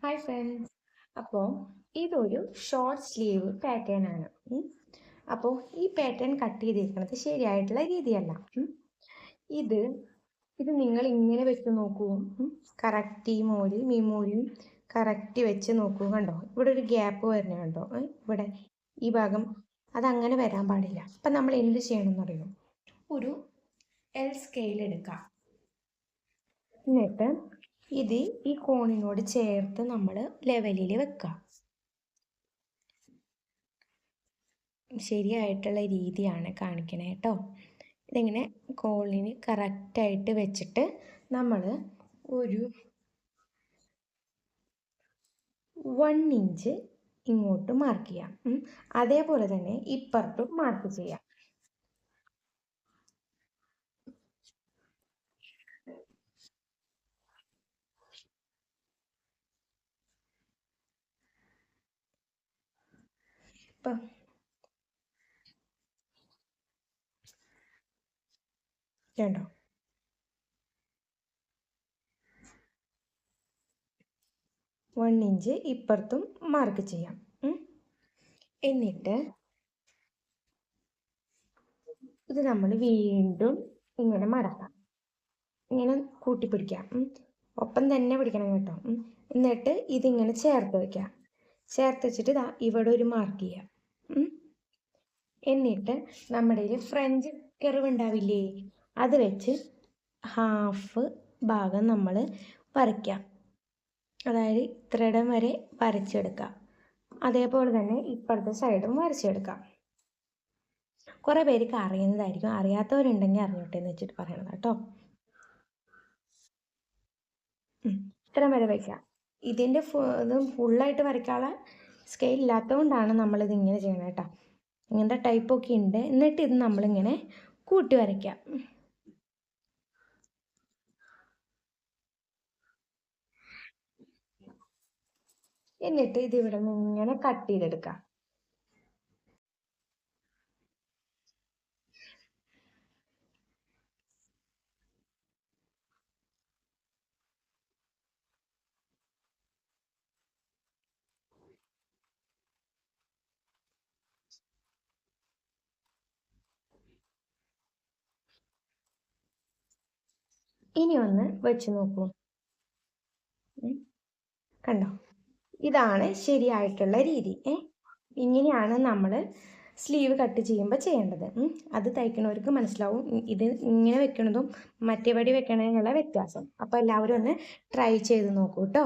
Hi friends അപ്പോൾ ഇതൊരു short sleeve pattern ആണ്. അപ്പോൾ ഈ പാറ്റേൺ കട്ട് ചെയ്തിരിക്കുന്നത് ശരിയായിട്ടുള്ള രീതിയല്ല. ഇത് ഇത് നിങ്ങൾ ഇങ്ങനെ വെച്ച് നോക്കൂ. കറക്റ്റ് ഈ മോരി ഈ മോരും കറക്റ്റ് വെച്ച് നോക്കൂ കണ്ടോ? ഇവിടെ ഒരു ഗ്യാപ്പ് വരുന്നത് കണ്ടോ? ഇവിടെ ഈ ഭാഗം അതങ്ങനെ വരാൻ പാടില്ല. അപ്പം നമ്മൾ എന്ത് ചെയ്യണമെന്ന് എന്നറിയോ ഒരു എൽ സ്കെയിൽ എടുക്കാം. എന്നിട്ട് ഇത് ഈ കോണിനോട് ചേർത്ത് നമ്മൾ ലെവലിൽ വെക്കാം. ശരിയായിട്ടുള്ള രീതിയാണ് കാണിക്കണേ കേട്ടോ ഇതിങ്ങനെ കോണിന് കറക്റ്റായിട്ട് വെച്ചിട്ട് നമ്മൾ ഒരു വൺ ഇഞ്ച് ഇങ്ങോട്ട് മാർക്ക് ചെയ്യാം. അതേപോലെ തന്നെ ഇപ്പുറത്തും മാർക്ക് ചെയ്യാം. ഇപ്പം കണ്ടോ വൺ ഇഞ്ച് ഇപ്പുറത്തും മാർക്ക് ചെയ്യാം. എന്നിട്ട് ഇത് നമ്മൾ വീണ്ടും ഇങ്ങനെ മടക്കാം ഇങ്ങനെ കൂട്ടിപ്പിടിക്കാം. ഒപ്പം തന്നെ പിടിക്കണം കേട്ടോ. എന്നിട്ട് ഇതിങ്ങനെ ചേർത്ത് വയ്ക്കാം ചേർത്ത് വെച്ചിട്ട് ഇതാ ഇവിടെ ഒരു മാർക്ക് ചെയ്യാം. എന്നിട്ട് നമ്മുടെ ഫ്രഞ്ച് കെറിവ് ഉണ്ടാവില്ലേ? അത് വെച്ച് ഹാഫ് ഭാഗം നമ്മൾ വരയ്ക്കാം. അതായത് ഇത്രയിടം വരെ വരച്ചെടുക്കാം. അതേപോലെ തന്നെ ഇപ്പുറത്തെ സൈഡും വരച്ചെടുക്കാം. കുറേ പേർക്ക് അറിയുന്നതായിരിക്കും. അറിയാത്തവരുണ്ടെങ്കിൽ അറിഞ്ഞോട്ടെ എന്ന് വെച്ചിട്ട് പറയണത് കേട്ടോ. ഇത്രയും വരെ വയ്ക്കാം ഇതിന്റെ ഇത് ഫുള്ളായിട്ട് വരയ്ക്കാനുള്ള സ്കെയിൽ ഇല്ലാത്തതുകൊണ്ടാണ് നമ്മളിത് ഇങ്ങനെ ചെയ്യണത് കേട്ടോ ഇങ്ങനത്തെ ടൈപ്പൊക്കെ ഉണ്ട് എന്നിട്ട് ഇത് നമ്മളിങ്ങനെ കൂട്ടി വരയ്ക്കാം. എന്നിട്ട് ഇതിവിടെ നിന്ന് ഇങ്ങനെ കട്ട് ചെയ്തെടുക്കാം. ഇനി ഒന്ന് വെച്ച് നോക്കൂ. കണ്ടോ? ഇതാണ് ശരിയായിട്ടുള്ള രീതി. ഏ? ഇങ്ങനെയാണ് നമ്മൾ സ്ലീവ് കട്ട് ചെയ്യുമ്പോൾ ചെയ്യേണ്ടത്. അത് തയ്ക്കണവർക്ക് മനസ്സിലാവും. ഇത് ഇങ്ങനെ വെക്കണതും മറ്റേപടി വെക്കണതിനുള്ള വ്യത്യാസം. അപ്പോൾ എല്ലാവരും ഒന്ന് ട്രൈ ചെയ്ത് നോക്കൂ കേട്ടോ